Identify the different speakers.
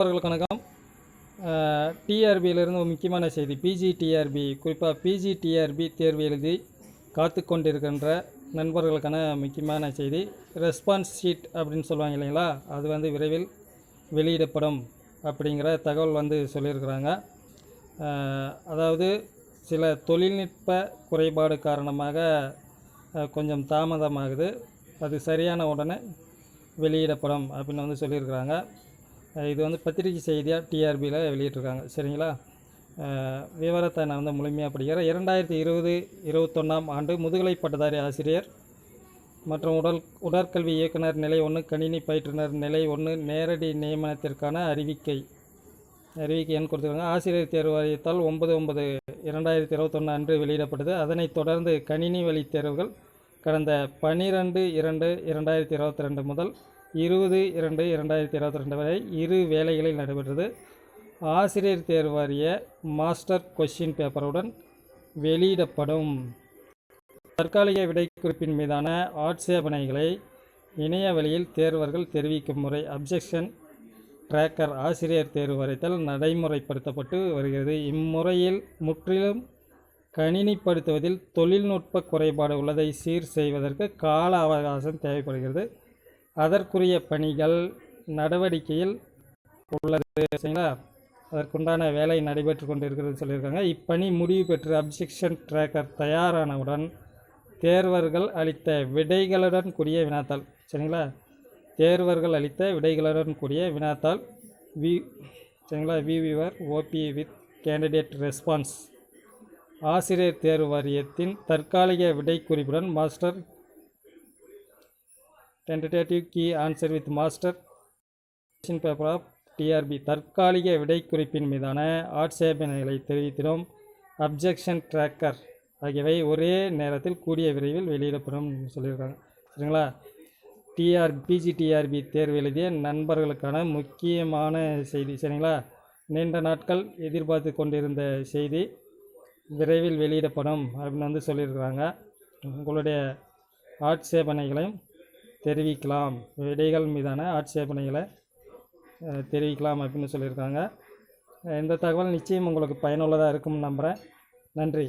Speaker 1: அவர்களுக்கு வணக்கம். டிஆர்பியிலிருந்து ஒரு முக்கியமான செய்தி. பிஜி டிஆர்பி குறிப்பாக பிஜி டிஆர்பி தேர்வு எழுதி காத்து கொண்டிருக்கின்ற நண்பர்களுக்கான முக்கியமான செய்தி. ரெஸ்பான்ஸ் ஷீட் அப்படின்னு சொல்லுவாங்க இல்லைங்களா? அது வந்து விரைவில் வெளியிடப்படும் அப்படிங்கிற தகவல் வந்து சொல்லியிருக்கிறாங்க. அதாவது சில தொழில்நுட்ப குறைபாடு காரணமாக கொஞ்சம் தாமதமாகுது. அது சரியான உடனே வெளியிடப்படும் அப்படின்னு வந்து சொல்லியிருக்கிறாங்க. இது வந்து பத்திரிகை செய்தியாக டிஆர்பியில் வெளியிட்டிருக்காங்க. சரிங்களா? விவரத்தை நான் வந்து முழுமையாக படிக்கிறேன். இரண்டாயிரத்தி இருபது இருபத்தொன்னாம் ஆண்டு முதுகலை பட்டதாரி ஆசிரியர் மற்றும் உடல் உடற்கல்வி இயக்குனர் நிலை ஒன்று கணினி பயிற்றுனர் நிலை ஒன்று நேரடி நியமனத்திற்கான அறிவிக்கை. அறிவிக்கை எண் கொடுத்துருக்காங்க. ஆசிரியர் தேர்வு வாரியத்தால் ஒன்பது ஒன்பது இரண்டாயிரத்தி இருபத்தொன்று அன்று வெளியிடப்பட்டது. அதனைத் தொடர்ந்து கணினி வழி தேர்வுகள் கடந்த பனிரெண்டு இரண்டு இரண்டாயிரத்தி இருபத்தி ரெண்டு முதல் இருபது இரண்டு இரண்டாயிரத்தி இருபத்தி ரெண்டு வரை இரு வேலைகளில் நடைபெற்றது. ஆசிரியர் தேர்வு வாரிய மாஸ்டர் கொஷின் பேப்பருடன் வெளியிடப்படும். தற்காலிக விடைக்குறிப்பின் மீதான ஆட்சேபனைகளை இணைய வழியில் தேர்வர்கள் தெரிவிக்கும் முறை அப்ஜெக்ஷன் ட்ராக்கர் ஆசிரியர் தேர்வு வரைத்தல் நடைமுறைப்படுத்தப்பட்டு வருகிறது. இம்முறையில் முற்றிலும் கணினிப்படுத்துவதில் தொழில்நுட்ப குறைபாடு உள்ளதை சீர் செய்வதற்கு கால அவகாசம் தேவைப்படுகிறது. அதற்குரிய பணிகள் நடவடிக்கையில் உள்ளது. சரிங்களா? அதற்குண்டான வேலை நடைபெற்று கொண்டிருக்கிறது சொல்லியிருக்காங்க. இப்பணி முடிவு பெற்று அப்ஜெக்ஷன் ட்ராக்கர் தயாரானவுடன் தேர்வர்கள் அளித்த விடைகளுடன் கூடிய வினாத்தாள். சரிங்களா? தேர்வர்கள் அளித்த விடைகளுடன் கூடிய வினாத்தாள். வி சரிங்களா? விவிவர் ஓபி வித் கேண்டிடேட் ரெஸ்பான்ஸ். ஆசிரியர் தேர்வு வாரியத்தின் தற்காலிக விடைக்குறிப்புடன் master tentative key answer with master question paper of TRB தற்காலிக விடைக்குறிப்பின் மீதான ஆட்சேபனைகளை தெரிவித்திடும். அப்ஜெக்ஷன் ட்ராக்கர் ஆகியவை ஒரே நேரத்தில் கூடிய விரைவில் வெளியிடப்படும் சொல்லியிருக்காங்க. சரிங்களா? டிஆர் பிஜிடிஆர்பி தேர்வு எழுதிய நண்பர்களுக்கான முக்கியமான செய்தி. சரிங்களா? நீண்ட நாட்கள் எதிர்பார்த்து கொண்டிருந்த செய்தி விரைவில் வெளியிடப்படும் அப்படின்னு வந்து சொல்லியிருக்கிறாங்க. உங்களுடைய ஆட்சேபனைகளையும் தெரிவிக்கலாம். விடைகள் மீதான ஆட்சேபனைகளை தெரிவிக்கலாம் அப்படின்னு சொல்லியிருக்காங்க. இந்த தகவல் நிச்சயம் உங்களுக்கு பயனுள்ளதாக இருக்கும்னு நம்புகிறேன் நன்றி.